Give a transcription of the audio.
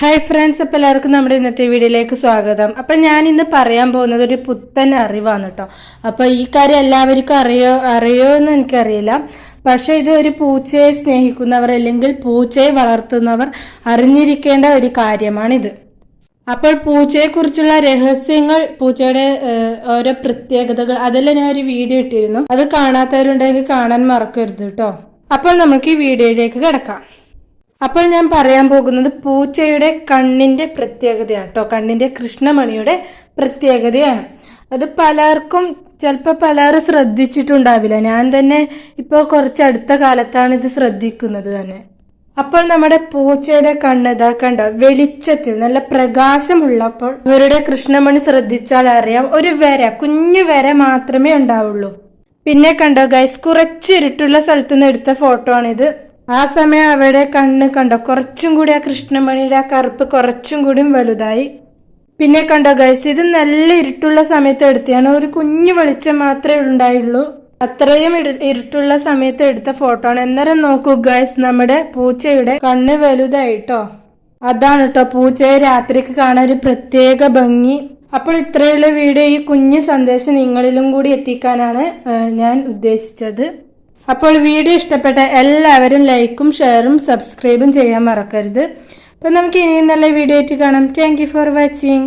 Hi friends അപ്പോൾ എല്ലാവർക്കും നമ്മുടെ ഇന്നത്തെ വീഡിയോയിലേക്ക് സ്വാഗതം. അപ്പം ഞാൻ ഇന്ന് പറയാൻ പോകുന്നത് ഒരു പുത്തൻ അറിവാണ് കേട്ടോ അപ്പോൾ ഈ കാര്യം എല്ലാവർക്കും അറിയോ അറിയോ എന്ന് എനിക്കറിയില്ല. പക്ഷേ ഇത് ഒരു പൂച്ചയെ സ്നേഹിക്കുന്നവർ അല്ലെങ്കിൽ പൂച്ചയെ വളർത്തുന്നവർ അറിഞ്ഞിരിക്കേണ്ട ഒരു കാര്യമാണിത്. അപ്പോൾ പൂച്ചയെക്കുറിച്ചുള്ള രഹസ്യങ്ങൾ പൂച്ചയുടെ ഓരോ പ്രത്യേകതകൾ അതെല്ലാം ഞാൻ ഒരു വീഡിയോ ഇട്ടിരുന്നു. അത് കാണാത്തവരുണ്ടെങ്കിൽ കാണാൻ മറക്കരുത് കേട്ടോ അപ്പോൾ നമുക്ക് ഈ വീഡിയോയിലേക്ക് കിടക്കാം. അപ്പോൾ ഞാൻ പറയാൻ പോകുന്നത് പൂച്ചയുടെ കണ്ണിന്റെ പ്രത്യേകതയാണ് കേട്ടോ. കണ്ണിന്റെ കൃഷ്ണമണിയുടെ പ്രത്യേകതയാണ്. അത് പലർക്കും ചിലപ്പോൾ പലരും ശ്രദ്ധിച്ചിട്ടുണ്ടാവില്ല. ഞാൻ തന്നെ ഇപ്പോൾ കുറച്ച് അടുത്ത കാലത്താണ് ഇത് ശ്രദ്ധിക്കുന്നത് തന്നെ. അപ്പോൾ നമ്മുടെ പൂച്ചയുടെ കണ്ണ് ഇതാ കണ്ടോ? വെളിച്ചത്തിൽ നല്ല പ്രകാശമുള്ളപ്പോൾ ഇവരുടെ കൃഷ്ണമണി ശ്രദ്ധിച്ചാൽ അറിയാം ഒരു വര കുഞ്ഞു വര മാത്രമേ ഉണ്ടാവുള്ളൂ. പിന്നെ കണ്ടോ ഗൈസ് കുറച്ച് ഇരുട്ടുള്ള സ്ഥലത്തുനിന്ന് എടുത്ത ഫോട്ടോ ആണിത്. ആ സമയം അവിടെ കണ്ണ് കണ്ടോ? കുറച്ചും കൂടി ആ കൃഷ്ണമണിയുടെ ആ കറുപ്പ് കുറച്ചും കൂടി വലുതായി. പിന്നെ കണ്ടോ ഗൈസ് ഇത് നല്ല ഇരുട്ടുള്ള സമയത്ത് എടുത്തതാണ്. ഒരു കുഞ്ഞു വെളിച്ചം മാത്രമേ ഉണ്ടായുള്ളൂ. അത്രയും ഇരുട്ടുള്ള സമയത്ത് എടുത്ത ഫോട്ടോ ആണ്. അന്നേരം നോക്കൂ ഗൈസ് നമ്മുടെ പൂച്ചയുടെ കണ്ണ് വലുതായിട്ടോ അതാണ് കേട്ടോ പൂച്ചയെ രാത്രിക്ക് കാണാൻ ഒരു പ്രത്യേക ഭംഗി. അപ്പോൾ ഇത്രയുള്ള വീഡിയോ ഈ കുഞ്ഞു സന്ദേശം നിങ്ങളിലും കൂടി എത്തിക്കാനാണ് ഞാൻ ഉദ്ദേശിച്ചത്. അപ്പോൾ വീഡിയോ ഇഷ്ടപ്പെട്ട എല്ലാവരും ലൈക്കും ഷെയറും സബ്സ്ക്രൈബും ചെയ്യാൻ മറക്കരുത്. അപ്പോൾ നമുക്ക് ഇനിയും നല്ല വീഡിയോ ആയിട്ട് കാണാം. Thank for watching